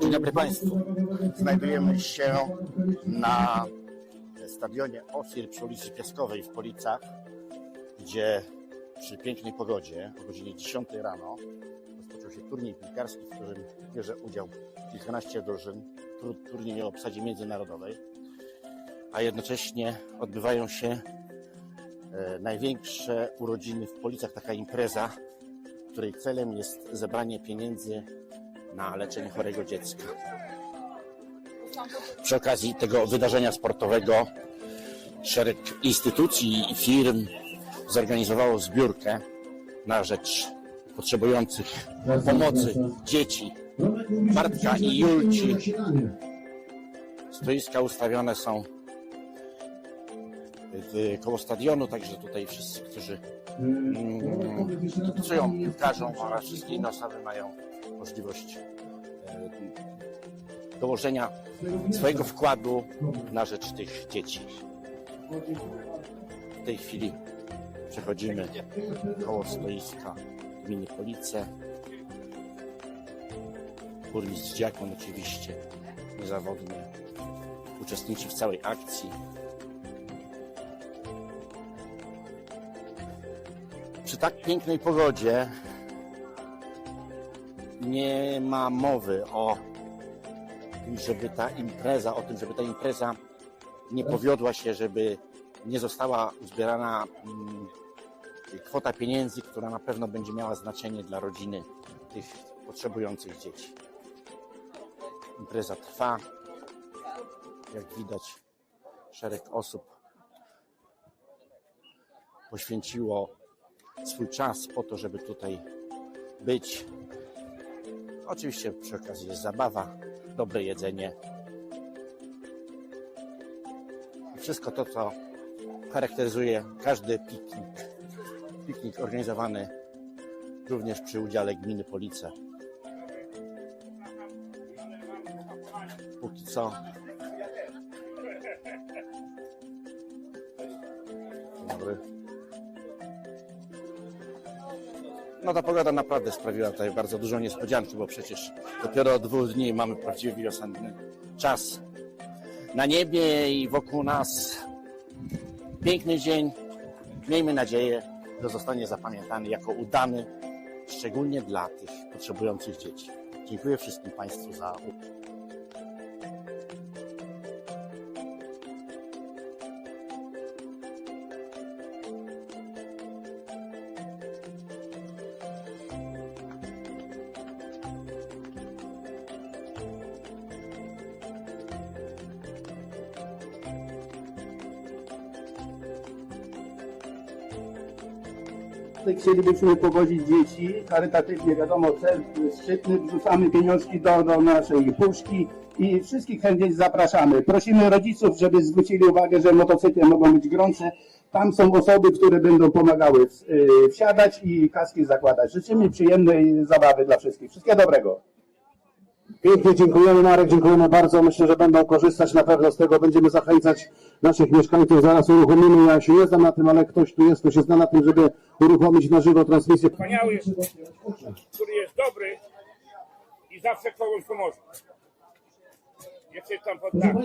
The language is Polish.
Dzień dobry Państwu. Znajdujemy się na stadionie Ofir przy ulicy Piaskowej w Policach, gdzie przy pięknej pogodzie o godzinie 10 rano rozpoczął się turniej piłkarski, w którym bierze udział kilkanaście drużyn. Tur- Turniej o obsadzie międzynarodowej, a jednocześnie odbywają się e, największe urodziny w Policach, taka impreza, której celem jest zebranie pieniędzy na leczenie chorego dziecka. Przy okazji tego wydarzenia sportowego szereg instytucji i firm zorganizowało zbiórkę na rzecz potrzebujących pomocy dzieci. Bartka i Julci. Stoiska ustawione są koło stadionu, także tutaj wszyscy, którzy mm, kibicują piłkarzom oraz wszystkie inne osoby mają możliwość e, dołożenia swojego wkładu na rzecz tych dzieci. W tej chwili przechodzimy koło stoiska gminy Police. Burmistrz Dziakon oczywiście niezawodnie uczestniczy w całej akcji. Przy tak pięknej pogodzie nie ma mowy o tym, żeby ta impreza, o tym, żeby ta impreza nie powiodła się, żeby nie została uzbierana mm, kwota pieniędzy, która na pewno będzie miała znaczenie dla rodziny tych potrzebujących dzieci. Impreza trwa. Jak widać, szereg osób poświęciło swój czas po to, żeby tutaj być. Oczywiście przy okazji jest zabawa, dobre jedzenie. Wszystko to, co charakteryzuje każdy piknik. Piknik organizowany również przy udziale gminy Police. Póki co. Dobry. No ta pogoda naprawdę sprawiła tutaj bardzo dużą niespodziankę, bo przecież dopiero od dwóch dni mamy prawdziwy wiosenny czas. Na niebie i wokół nas piękny dzień. Miejmy nadzieję, że zostanie zapamiętany jako udany, szczególnie dla tych potrzebujących dzieci. Dziękuję wszystkim Państwu za uwagę. Chcielibyśmy pogodzić dzieci, charytatywnie wiadomo, cel szczytny, wrzucamy pieniążki do, do naszej puszki i wszystkich chętnie zapraszamy. Prosimy rodziców, żeby zwrócili uwagę, że motocykle mogą być gorące. Tam są osoby, które będą pomagały y, wsiadać i kaski zakładać. Życzymy przyjemnej zabawy dla wszystkich. Wszystkiego dobrego. Pięknie dziękujemy Marek, dziękujemy bardzo. Myślę, że będą korzystać na pewno z tego. Będziemy zachęcać naszych mieszkańców. Zaraz uruchomimy. Ja się nie znam na tym, ale ktoś tu jest, kto się zna na tym, żeby uruchomić na żywo transmisję. wspaniały, który jest dobry i zawsze komuś pomoże. Jesteś tam pod nami.